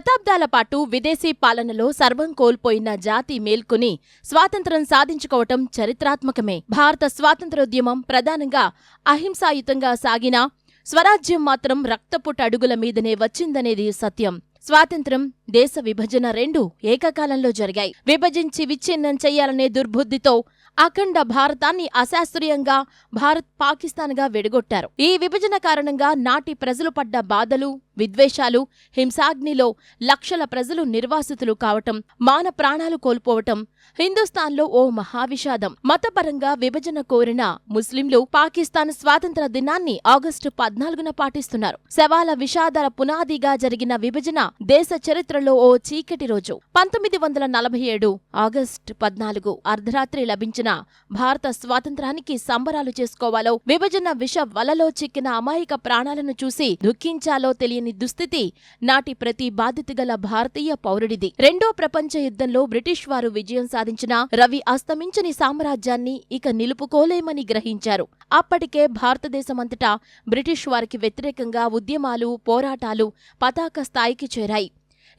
శతాబ్దాల పాటు విదేశీ పాలనలో సర్వం కోల్పోయిన జాతి మేల్కొని స్వాతంత్రం సాధించుకోవటం చరిత్రాత్మకమే. భారత స్వాతంత్రోద్యమం ప్రధానంగా అహింసాయుతంగా సాగినా స్వరాజ్యం మాత్రం రక్తపుట అడుగుల మీదనే వచ్చిందనేది సత్యం. స్వాతంత్రం దేశ విభజన రెండు ఏకకాలంలో జరిగాయి. విభజించి విచ్ఛిన్నం చెయ్యాలనే దుర్బుద్ధితో అఖండ భారతాన్ని అశాస్త్రీయంగా భారత్ పాకిస్తాన్గా విడగొట్టారు. ఈ విభజన కారణంగా నాటి ప్రజలు పడ్డ బాధలు విద్వేషాలు హింసాగ్నిలో లక్షల ప్రజలు నిర్వాసితులు కావటం మాన ప్రాణాలు కోల్పోవటం హిందుస్థాన్లో ఓ మహావిషాదం. మతపరంగా విభజన కోరిన ముస్లింలు పాకిస్తాన్ స్వాతంత్ర దినాన్ని ఆగస్టు పద్నాలుగున పాటిస్తున్నారు. శవాల విషాదాల పునాదిగా జరిగిన విభజన దేశ చరిత్రలో ఓ చీకటి రోజు. పంతొమ్మిది వందల నలభై ఏడు ఆగస్టు పద్నాలుగు అర్ధరాత్రి లభించిన భారత స్వాతంత్రానికి సంబరాలు చేసుకోవాలో విభజన విష వలలో చిక్కిన అమాయక ప్రాణాలను చూసి దుఃఖించాలో తెలియని దుస్థితి నాటి ప్రతి బాధితుగల భారతీయ పౌరుడిది. రెండో ప్రపంచ యుద్ధంలో బ్రిటిష్ వారు విజయం సాధించిన రవి అస్తమించని సామ్రాజ్యాన్ని ఇక నిలుపుకోలేమని గ్రహించారు. అప్పటికే భారతదేశమంతటా బ్రిటిష్ వారికి వ్యతిరేకంగా ఉద్యమాలు పోరాటాలు పతాక స్థాయికి చేరాయి.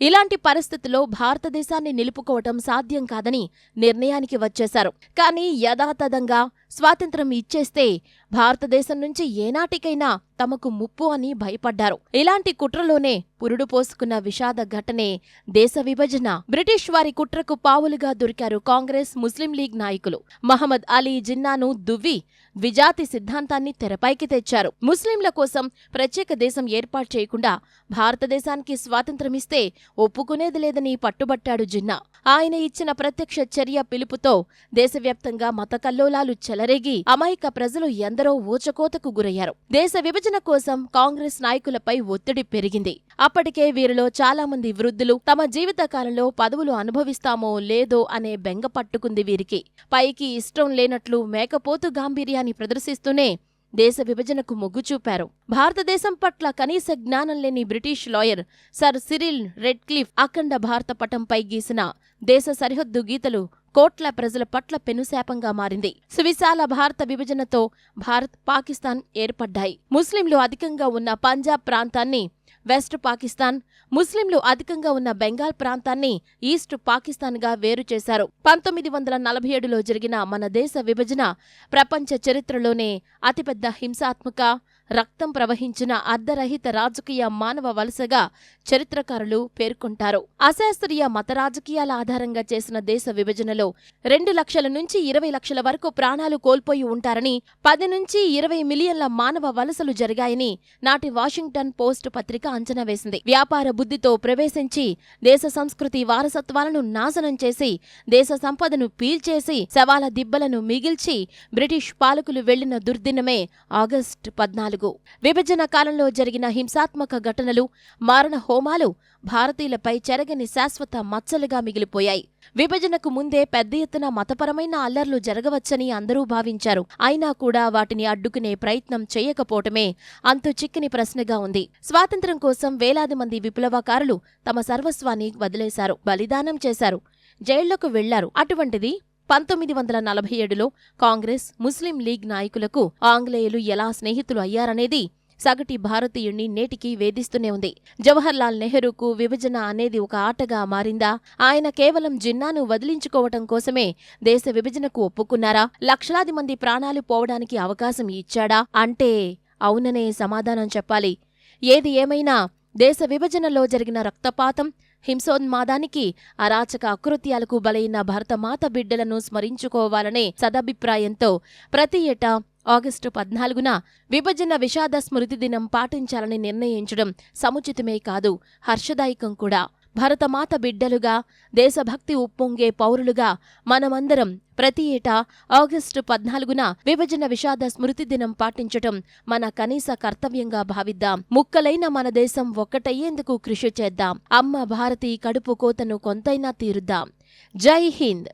ఇలాంటి పరిస్థితుల్లో భారతదేశాన్ని నిలుపుకోవటం సాధ్యం కాదని నిర్ణయానికి వచ్చేశారు. కానీ యథాతథంగా స్వాతంత్రం ఇచ్చేస్తే భారతదేశం నుంచి ఏనాటికైనా తమకు ముప్పు అని భయపడ్డారు. ఇలాంటి కుట్రలోనే పురుడు పోసుకున్న విషాద ఘటనే దేశ విభజన. బ్రిటిష్ వారి కుట్రకు పావులుగా దొరికారు కాంగ్రెస్ ముస్లిం లీగ్ నాయకులు. మహమ్మద్ అలీ జిన్నాను దువ్వి విజాతి సిద్ధాంతాన్ని తెరపైకి తెచ్చారు. ముస్లింల కోసం ప్రత్యేక దేశం ఏర్పాటు చేయకుండా భారతదేశానికి స్వాతంత్రమిస్తే ఒప్పుకునేది లేదని పట్టుబట్టాడు జిన్నా. ఆయన ఇచ్చిన ప్రత్యక్ష చర్య పిలుపుతో దేశవ్యాప్తంగా మత కల్లోలాలు అలరేగి అమాయక ప్రజలు ఎందరో ఊచకోతకు గురయ్యారు. దేశ విభజన కోసం కాంగ్రెస్ నాయకులపై ఒత్తిడి పెరిగింది. అప్పటికే వీరిలో చాలా మంది వృద్ధులు తమ జీవితకాలంలో పదవులు అనుభవిస్తామో లేదో అనే బెంగ పట్టుకుంది వీరికి. పైకి ఇష్టం లేనట్లు మేకపోతు గాంభీర్యాన్ని ప్రదర్శిస్తూనే దేశ విభజనకు మొగ్గు చూపారు. భారతదేశం పట్ల కనీస జ్ఞానం లేని British lawyer Sir Cyril Radcliffe అఖండ భారత పటంపై గీసిన దేశ సరిహద్దు గీతలు కోట్ల ప్రజల పట్ల పెనుశాపంగా మారింది. సువిశాల భారత విభజనతో భారత్ పాకిస్తాన్ ఏర్పడ్డాయి. ముస్లింలు అధికంగా ఉన్న పంజాబ్ ప్రాంతాన్ని వెస్ట్ పాకిస్తాన్ ముస్లింలు అధికంగా ఉన్న బెంగాల్ ప్రాంతాన్ని ఈస్ట్ పాకిస్తాన్గా వేరు చేశారు. పంతొమ్మిది వందల నలభై ఏడులో జరిగిన మన దేశ విభజన ప్రపంచ చరిత్రలోనే అతిపెద్ద హింసాత్మక రక్తం ప్రవహించిన అర్ధరహిత రాజకీయ మానవ వలసగా చరిత్రకారులు పేర్కొంటారు. అశాస్త్రీయ మత రాజకీయాల ఆధారంగా చేసిన దేశ విభజనలో రెండు లక్షల నుంచి ఇరవై లక్షల వరకు ప్రాణాలు కోల్పోయి ఉంటారని పది నుంచి ఇరవై మిలియన్ల మానవ వలసలు జరిగాయని నాటి వాషింగ్టన్ పోస్ట్ పత్రిక అంచనా వేసింది. వ్యాపార బుద్ధితో ప్రవేశించి దేశ సంస్కృతి వారసత్వాలను నాశనం చేసి దేశ సంపదను పీల్చేసి శవాల దిబ్బలను మిగిల్చి బ్రిటిష్ పాలకులు వెళ్ళిన దుర్దినమే ఆగస్టు పద్నాలుగు. విభజన కాలంలో జరిగిన హింసాత్మక ఘటనలు మారణ హోమాలు భారతీయులపై చెరగని శాశ్వత మచ్చలుగా మిగిలిపోయాయి. విభజనకు ముందే పెద్ద ఎత్తున మతపరమైన అల్లర్లు జరగవచ్చని అందరూ భావించారు. అయినా కూడా వాటిని అడ్డుకునే ప్రయత్నం చేయకపోవటమే అంతు చిక్కని ప్రశ్నగా ఉంది. స్వాతంత్ర్యం కోసం వేలాది మంది విప్లవకారులు తమ సర్వస్వాన్ని వదిలేశారు బలిదానం చేశారు జైళ్ళకు వెళ్ళారు. అటువంటిది పంతొమ్మిది వందల నలభై ఏడులో కాంగ్రెస్ ముస్లిం లీగ్ నాయకులకు ఆంగ్లేయులు ఎలా స్నేహితులు అయ్యారనేది సగటి భారతీయుణ్ణి నేటికి వేధిస్తూనే ఉంది. జవహర్లాల్ నెహ్రూకు విభజన అనేది ఒక ఆటగా మారిందా? ఆయన కేవలం జిన్నాను వదిలించుకోవటం కోసమే దేశ విభజనకు ఒప్పుకున్నారా? లక్షలాది మంది ప్రాణాలు పోవడానికి అవకాశం ఇచ్చాడా? అంటే అవుననే సమాధానం చెప్పాలి. ఏది ఏమైనా దేశ విభజనలో జరిగిన రక్తపాతం హింసోన్మాదానికి అరాచక అకృత్యాలకు బలైన భరతమాత బిడ్డలను స్మరించుకోవాలనే సదభిప్రాయంతో ప్రతి ఏటా ఆగస్టు పద్నాలుగున విభజన విషాద స్మృతి దినం పాటించాలని నిర్ణయించడం సముచితమే కాదు హర్షదాయకం కూడా. భరతమాత బిడ్డలుగా దేశభక్తి ఉప్పొంగే పౌరులుగా మనమందరం ప్రతి ఏటా ఆగస్టు పద్నాలుగున విభజన విషాద స్మృతి దినం పాటించటం మన కనీస కర్తవ్యంగా భావిద్దాం. ముక్కలైన మన దేశం ఒక్కటయ్యేందుకు కృషి చేద్దాం. అమ్మ భారతి కడుపు కోతను కొంతైనా తీరుద్దాం. జై హింద్!